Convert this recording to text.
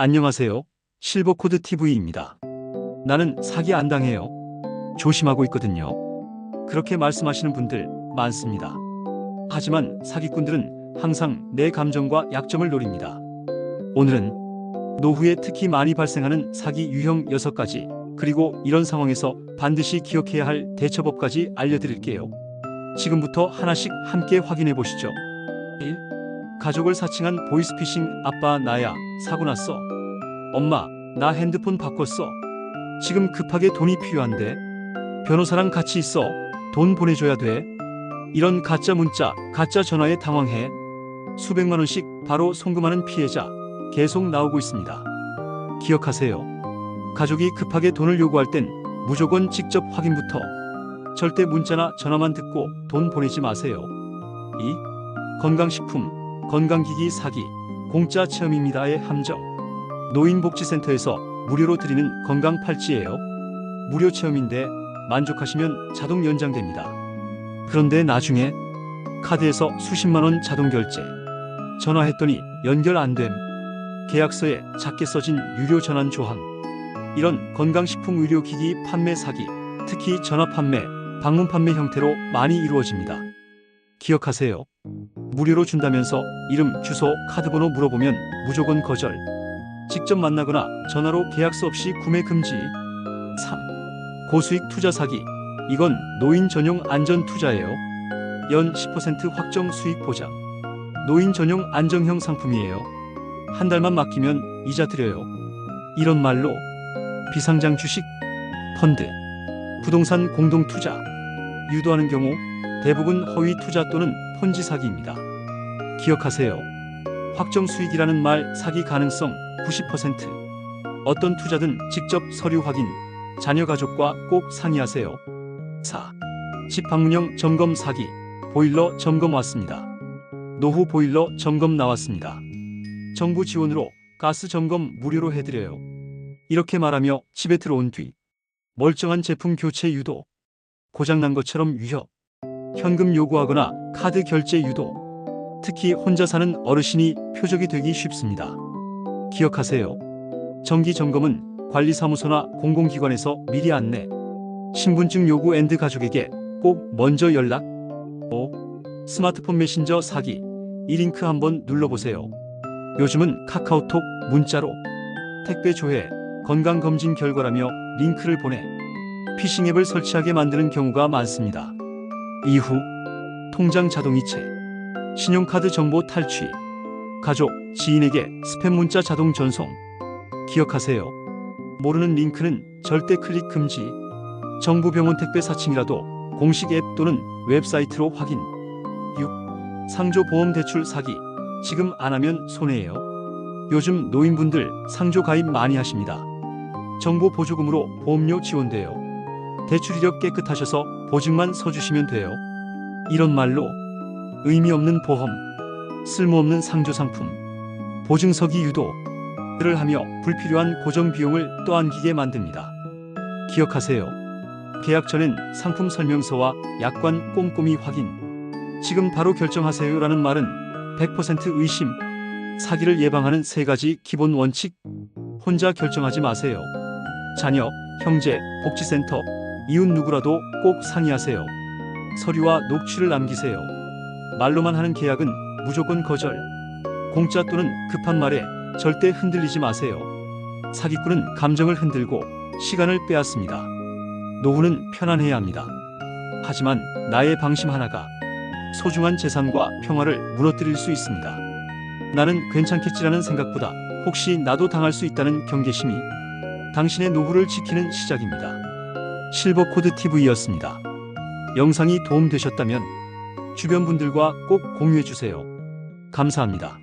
안녕하세요. 실버코드 TV입니다. 나는 사기 안 당해요. 조심하고 있거든요. 그렇게 말씀하시는 분들 많습니다. 하지만 사기꾼들은 항상 내 감정과 약점을 노립니다. 오늘은 노후에 특히 많이 발생하는 사기 유형 6가지, 그리고 이런 상황에서 반드시 기억해야 할 대처법까지 알려드릴게요. 지금부터 하나씩 함께 확인해 보시죠. 1. 가족을 사칭한 보이스피싱 아빠 나야 사고 났어. 엄마 나 핸드폰 바꿨어. 지금 급하게 돈이 필요한데 변호사랑 같이 있어. 돈 보내줘야 돼. 이런 가짜 문자, 가짜 전화에 당황해 수백만 원씩 바로 송금하는 피해자 계속 나오고 있습니다. 기억하세요. 가족이 급하게 돈을 요구할 땐 무조건 직접 확인부터 절대 문자나 전화만 듣고 돈 보내지 마세요. 2. 건강식품, 건강기기 사기, 공짜 체험입니다의 함정. 노인복지센터에서 무료로 드리는 건강 팔찌예요. 무료 체험인데 만족하시면 자동 연장됩니다. 그런데 나중에 카드에서 수십만 원 자동 결제. 전화했더니 연결 안 됨. 계약서에 작게 써진 유료 전환 조항. 이런 건강식품 의료기기 판매 사기, 특히 전화 판매, 방문 판매 형태로 많이 이루어집니다. 기억하세요. 무료로 준다면서 이름, 주소, 카드번호 물어보면 무조건 거절. 직접 만나거나 전화로 계약서 없이 구매 금지. 3. 고수익 투자 사기. 이건 노인 전용 안전 투자예요. 연 10% 확정 수익 보장. 노인 전용 안정형 상품이에요. 한 달만 맡기면 이자 드려요. 이런 말로 비상장 주식, 펀드, 부동산 공동 투자 유도하는 경우 대부분 허위 투자 또는 폰지 사기입니다. 기억하세요. 확정 수익이라는 말 사기 가능성 90%. 어떤 투자든 직접 서류 확인, 자녀 가족과 꼭 상의하세요. 4. 집 방문형 점검 사기, 보일러 점검 왔습니다. 노후 보일러 점검 나왔습니다. 정부 지원으로 가스 점검 무료로 해드려요. 이렇게 말하며 집에 들어온 뒤 멀쩡한 제품 교체 유도, 고장난 것처럼 위협, 현금 요구하거나 카드 결제 유도, 특히 혼자 사는 어르신이 표적이 되기 쉽습니다. 기억하세요. 정기 점검은 관리사무소나 공공기관에서 미리 안내, 신분증 요구 앤드 가족에게 꼭 먼저 연락. 5. 스마트폰 메신저 사기. 이 링크 한번 눌러보세요. 요즘은 카카오톡, 문자로 택배 조회, 건강검진 결과라며 링크를 보내 피싱 앱을 설치하게 만드는 경우가 많습니다. 이후 통장 자동이체, 신용카드 정보 탈취, 가족, 지인에게 스팸 문자 자동 전송. 기억하세요. 모르는 링크는 절대 클릭 금지. 정부 병원 택배 사칭이라도 공식 앱 또는 웹사이트로 확인. 6. 상조 보험 대출 사기. 지금 안 하면 손해예요. 요즘 노인분들 상조 가입 많이 하십니다. 정보 보조금으로 보험료 지원돼요. 대출 이력 깨끗하셔서 보증만 서주시면 돼요. 이런 말로 의미 없는 보험, 쓸모없는 상조 상품, 보증서기 유도를 하며 불필요한 고정 비용을 떠안기게 만듭니다. 기억하세요. 계약 전엔 상품 설명서와 약관 꼼꼼히 확인. 지금 바로 결정하세요라는 말은 100% 의심. 사기를 예방하는 세 가지 기본 원칙. 혼자 결정하지 마세요. 자녀, 형제, 복지센터, 이웃 누구라도 꼭 상의하세요. 서류와 녹취를 남기세요. 말로만 하는 계약은 무조건 거절. 공짜 또는 급한 말에 절대 흔들리지 마세요. 사기꾼은 감정을 흔들고 시간을 빼앗습니다. 노후는 편안해야 합니다. 하지만 나의 방심 하나가 소중한 재산과 평화를 무너뜨릴 수 있습니다. 나는 괜찮겠지라는 생각보다 혹시 나도 당할 수 있다는 경계심이 당신의 노후를 지키는 시작입니다. 실버코드 TV였습니다. 영상이 도움되셨다면 주변 분들과 꼭 공유해 주세요. 감사합니다.